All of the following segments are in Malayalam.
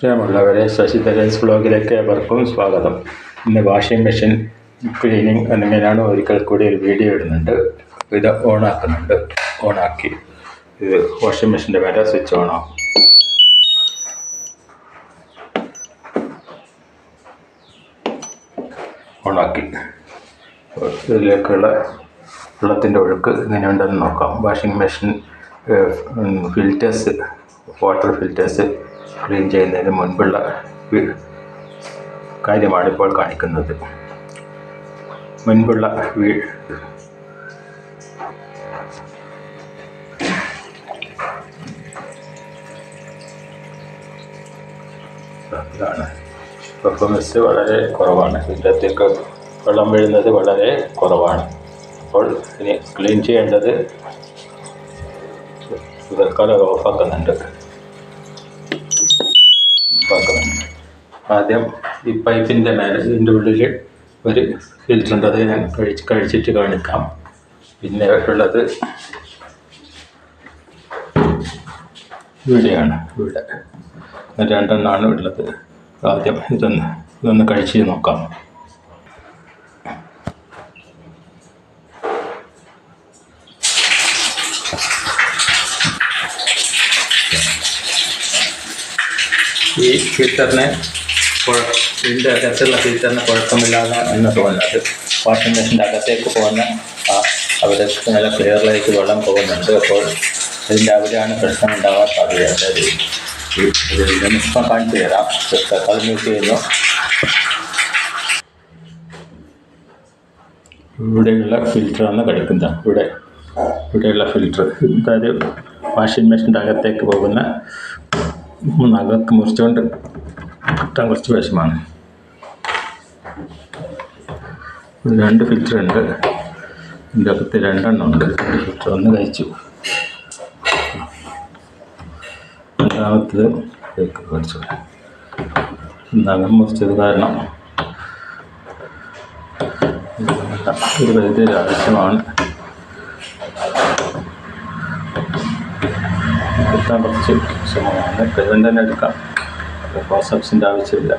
പ്രിയമുള്ളവരെ ശശിധരൻസ് ബ്ലോഗിലേക്ക് ഏവർക്കും സ്വാഗതം. ഇന്ന് വാഷിംഗ് മെഷീൻ ക്ലീനിങ് എന്നിങ്ങനെയാണ് ഒരിക്കൽ കൂടി ഒരു വീഡിയോ ഇടുന്നുണ്ട്. ഇത് ഓണാക്കുന്നുണ്ട്. ഓണാക്കി. ഇത് വാഷിംഗ് മെഷീന്റെ മേലെ സ്വിച്ച് ഓണാവും ഓണാക്കി. ഇതിലേക്കുള്ള വെള്ളത്തിന്റെ ഒഴുക്ക് എങ്ങനെയുണ്ടെന്ന് നോക്കാം. Washing machine filters water filters clean ചെയ്യുന്നതിന് മുൻപുള്ള കാര്യമാണ് ഇപ്പോൾ കാണിക്കുന്നത്. മുൻപുള്ള ഇതാണ് പെർഫോമൻസ് വളരെ കുറവാണ്. ഇതിനകത്തേക്ക് വെള്ളം വീഴുന്നത് വളരെ കുറവാണ്. അപ്പോൾ ഇനി ക്ലീൻ ചെയ്യേണ്ടത് തൽക്കാലം ഓഫാക്കുന്നുണ്ട് ആദ്യം ഈ പൈപ്പിന്റെ മേലെ ഇതിന്റെ ഉള്ളിൽ ഒരു ഫിൽറ്റർ ഉണ്ട്. അത് ഞാൻ കഴിച്ച് കഴിച്ചിട്ട് കാണിക്കാം. പിന്നെ ഉള്ളത് ഇവിടെയാണ് ഇവിടെ. രണ്ടെണ്ണമാണ് ഉള്ളത്. ആദ്യം ഇതൊന്ന് ഇതൊന്ന് കഴിച്ച് നോക്കാം. ഈ ഫിൽറ്ററിന് ഇതിന്റെ അകത്തുള്ള ഫിൽറ്ററിന് കുഴപ്പമില്ലാതെ എന്ന് തോന്നുന്നത് വാഷിംഗ് മെഷീന്റെ അകത്തേക്ക് പോകുന്ന അവിടെ നല്ല ക്ലിയറിലേക്ക് വെള്ളം പോകുന്നുണ്ട്. അപ്പോൾ ഇതിന്റെ അവിടെയാണ് പ്രശ്നം ഉണ്ടാകാൻ സാധ്യത ഞാനിപ്പം കാണിച്ചു തരാം. അത് മ്യൂസ് ചെയ്യുന്നു. ഇവിടെയുള്ള ഫിൽറ്ററാണ് കഴിക്കുന്നത് ഇവിടെ ഇവിടെയുള്ള ഫിൽറ്റർ അതായത് വാഷിംഗ് മെഷീന്റെ അകത്തേക്ക് പോകുന്ന അകത്ത് മുറിച്ചുകൊണ്ട് കിട്ടാൻ കുറച്ച് വിഷമാണ് രണ്ട് ഫിൽറ്റർ ഉണ്ട്. ഇതിന്റെ അകത്ത് രണ്ടെണ്ണം ഉണ്ട്. ഫിൽറ്റർ ഒന്ന് കഴിച്ചു. രണ്ടാമത്തത് കേക്ക് കഴിച്ചു നഖം മുറിച്ചത് കാരണം ഒരു പരിധി ആവശ്യമാണ്. കിട്ടാൻ കുറച്ച് ശ്രമമാണ്. കഴിവൻ തന്നെ എടുക്കാം. പ്രോസപ്സിന്റെ ആവശ്യമില്ല.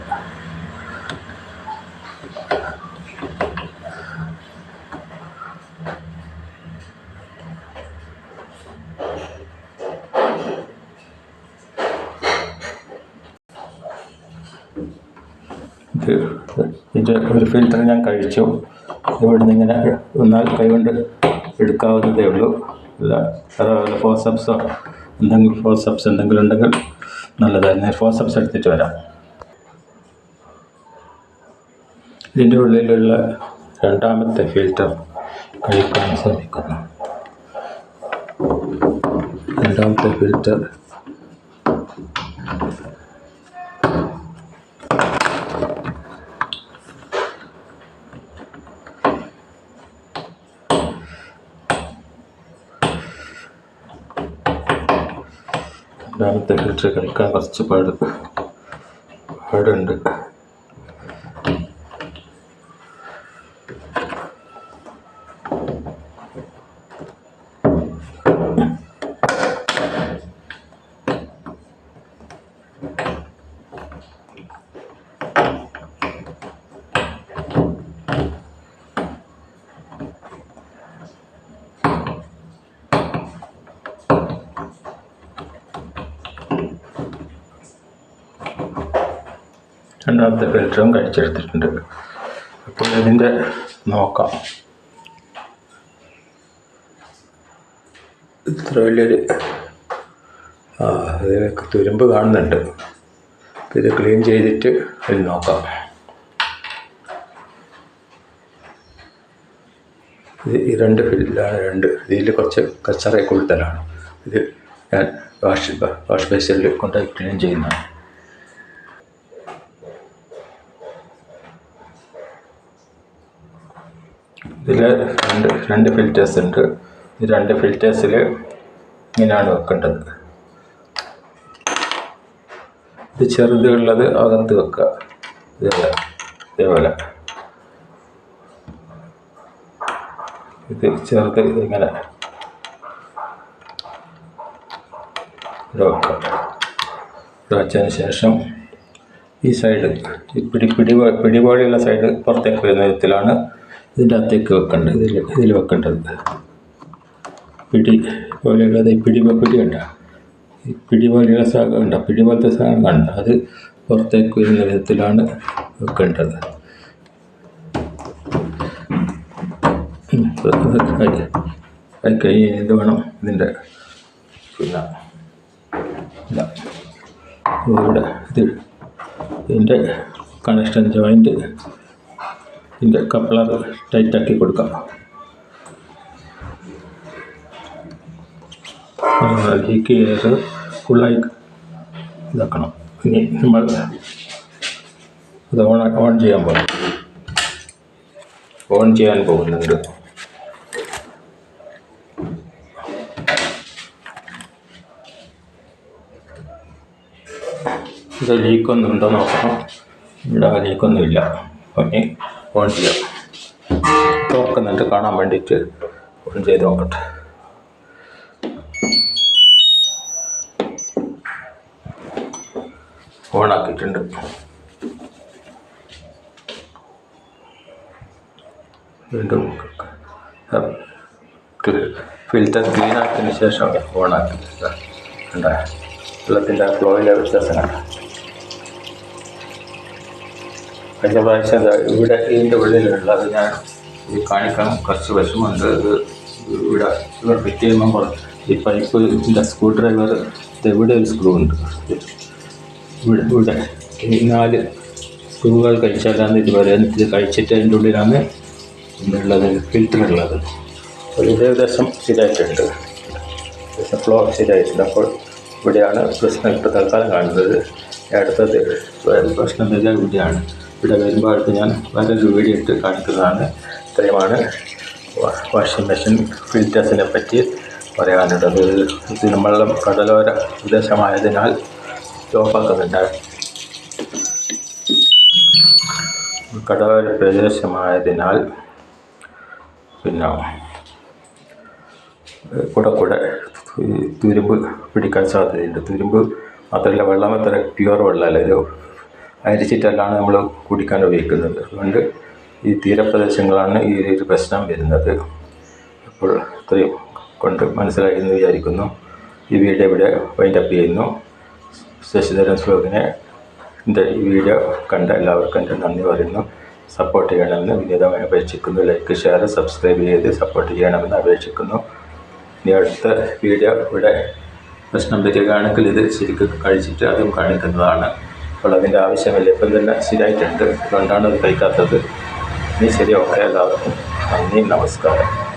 ഇത് ഇതിന്റെ ഒരു ഫിൽറ്റർ ഞാൻ കഴിച്ചു. ഇവിടുന്ന് ഇങ്ങനെ ഒന്നാൽ കൈകൊണ്ട് എടുക്കാവുന്നതേ ഉള്ളൂ. അല്ല ഫോസപ്സോ എന്തെങ്കിലും ഫോസപ്സ് എന്തെങ്കിലും ഉണ്ടെങ്കിൽ നല്ലതായിരുന്നു. ഫോസപ്സ് എടുത്തിട്ട് വരാം. ഇതിന്റെ ഉള്ളിലുള്ള രണ്ടാമത്തെ ഫിൽറ്റർ കഴിക്കാൻ ശ്രമിക്കുന്നു. രണ്ടാമത്തെ ഫിൽറ്റർ രണ്ടാമത്തെ തെറ്റിച്ച് കളിക്കാൻ കുറച്ച് പാട് പാടുണ്ട്. രണ്ടാമത്തെ ഫിൽറ്ററും കഴിച്ചെടുത്തിട്ടുണ്ട്. അപ്പോൾ ഇതിന്റെ നോക്കാം. ഇത്ര വലിയൊരു ആ അതിനൊക്കെ തുരുമ്പ് കാണുന്നുണ്ട്. ഇത് ക്ലീൻ ചെയ്തിട്ട് ഇത് നോക്കാം. ഇത് ഈ രണ്ട് ഫില്ലാണ് രണ്ട് ഇതിൽ കുറച്ച് കച്ചറ കൂടുതലാണ് ഇത് ഞാൻ വാഷ് വാഷ് ബേസിൽ കൊണ്ടുപോയി ക്ലീൻ ചെയ്യുന്നതാണ്. ഇതിൽ രണ്ട് രണ്ട് ഫിൽറ്റേഴ്സ് ഉണ്ട്. ഈ രണ്ട് ഫിൽറ്റേഴ്സിൽ ഇങ്ങനെയാണ് വെക്കേണ്ടത്. ഇത് ചെറുതുള്ളത് അകത്ത് വെക്കുക. ഇതേപോലെ ഇതേപോലെ. ഇത് ചെറുത് ഇതിങ്ങനെ ഇത് വെച്ചതിന് ശേഷം ഈ സൈഡ് ഈ പിടി പിടി പിടിപാടിയുള്ള സൈഡ് പുറത്തേക്ക് വരുന്ന വിധത്തിലാണ് ഇതിന്റെ അകത്തേക്ക് വെക്കേണ്ടത് ഇതിൽ ഇതിൽ വെക്കേണ്ടത് പിടി പോലെയുള്ളത് ഈ പിടി പിടി കണ്ട? പിടി പോലെയുള്ള സാധനം കണ്ട? പിടി പോലത്തെ സാധനം കണ്ട? അത് പുറത്തേക്ക് വരുന്ന വിധത്തിലാണ് വെക്കേണ്ടത്. അത് അത് അത് കഴിഞ്ഞ് ഇത് വേണം ഇതിന്റെ പിന്നെ ഇതാ. ഇവിടെ ഇത് ഇതിന്റെ കണക്ഷൻ ജോയിന്റ് ഇതിന്റെ കപ്ലർ ടൈറ്റാക്കി കൊടുക്കാം. ലീക്ക് ചെയ്ത് ഫുള്ളായി ഇതാക്കണം. ഇനി നമ്മൾ അത് ഓൺ ഓൺ ചെയ്യാൻ പോകും ഓൺ ചെയ്യാൻ പോകുന്നുണ്ട്. ഇത് ലീക്കൊന്നുണ്ടോ നോക്കണം. ഇവിടെ ലീക്കൊന്നും ഇല്ല അപ്പം ഇനി ഓൺ ചെയ്യാം. തുറക്കുന്നുണ്ട് കാണാൻ വേണ്ടിയിട്ട് ഓൺ ചെയ്ത് നോക്കട്ടെ. ഓണാക്കിയിട്ടുണ്ട് വീണ്ടും ഫിൽറ്റർ ക്ലീൻ ആക്കിയതിന് ശേഷം ഓണാക്കി കണ്ട? വെള്ളത്തിന്റെ ഫ്ലോയിലെ വ്യത്യാസം കണ്ട? കഴിഞ്ഞ പ്രാവശ്യം ഇവിടെ ഇതിന്റെ ഉള്ളിലുള്ളത് ഞാൻ ഇത് കാണിക്കാൻ കുറച്ച് വിഷമമുണ്ട്. ഇവിടെ ഇവർ ഫിറ്റ് ചെയ്യുമ്പോൾ ഈ പൈപ്പ് ഇതിന്റെ സ്ക്രൂ ഡ്രൈവർ ഇവിടെ ഒരു സ്ക്രൂ ഉണ്ട്. ഇവിടെ ഇവിടെ. നാല് സ്ക്രൂകൾ കഴിച്ചാലാണ് ഇത് പറയുന്നത് ഇത് കഴിച്ചിട്ട് അതിന്റെ ഉള്ളിലാണ് ഉള്ളത് ഫിൽറ്റർ ഉള്ളത്. ഇത് ഏകദേശം ശരിയായിട്ടുണ്ട് ഫ്ലോ ശരിയായിട്ടുണ്ട് അപ്പോൾ ഇവിടെയാണ് പ്രശ്നം ഇപ്പോൾ തൽക്കാലം കാണുന്നത്. അടുത്തത് പ്രശ്നം ഇവിടെയാണ്. ഇവിടെ വരുമ്പോൾ അടുത്ത് ഞാൻ വേറൊരു വീഡിയോ ഇട്ട് കാണിക്കുന്നതാണ്. ഇത്രയുമാണ്. വാഷിംഗ് മെഷീൻ ഫിൽറ്റേഴ്സിനെ പറ്റി പറയാനുള്ളത്. ഇത് നമ്മളുടെ കടലോര പ്രദേശമായതിനാൽ ഓഫാക്കുന്നുണ്ട് കടലോര പ്രദേശമായതിനാൽ പിന്നെ കൂടെ കൂടെ തുരുമ്പ് പിടിക്കാൻ സാധ്യതയുണ്ട്. തുരുമ്പ് മാത്രമല്ല വെള്ളം അത്ര പ്യുവർ വെള്ളമല്ല. ഇത് അരിച്ചിട്ടല്ലാണ് നമ്മൾ കുടിക്കാൻ ഉപയോഗിക്കുന്നത്. അതുകൊണ്ട് ഈ തീരപ്രദേശങ്ങളാണ് ഈ ഒരു പ്രശ്നം വരുന്നത്. അപ്പോൾ ഇത്രയും കൊണ്ട് മനസ്സിലായി എന്ന് വിചാരിക്കുന്നു. ഈ വീഡിയോ ഇവിടെ വൈൻഡപ്പ് ചെയ്യുന്നു. ശശിധരൻ ശ്ലോകിനെ എന്റെ ഈ വീഡിയോ കണ്ട എല്ലാവർക്കും എന്റെ നന്ദി പറയുന്നു. സപ്പോർട്ട് ചെയ്യണമെന്ന് വിനീതമായി അപേക്ഷിക്കുന്നു. ലൈക്ക് ഷെയർ സബ്സ്ക്രൈബ് ചെയ്ത് സപ്പോർട്ട് ചെയ്യണമെന്ന് അപേക്ഷിക്കുന്നു. ഇനി അടുത്ത വീഡിയോ ഇവിടെ പ്രശ്നം വരികയാണെങ്കിൽ ഇത് ശരിക്കും കഴിച്ചിട്ട് അതും കാണിക്കുന്നതാണ്. അപ്പോൾ അതിന്റെ ആവശ്യമില്ല? ഇപ്പം തന്നെ ശരിയായിട്ടുണ്ട്. അതുകൊണ്ടാണ് അത് കഴിക്കാത്തത്. ഇനി ശരി ഓക്കെ എല്ലാവർക്കും നന്ദി നമസ്കാരം.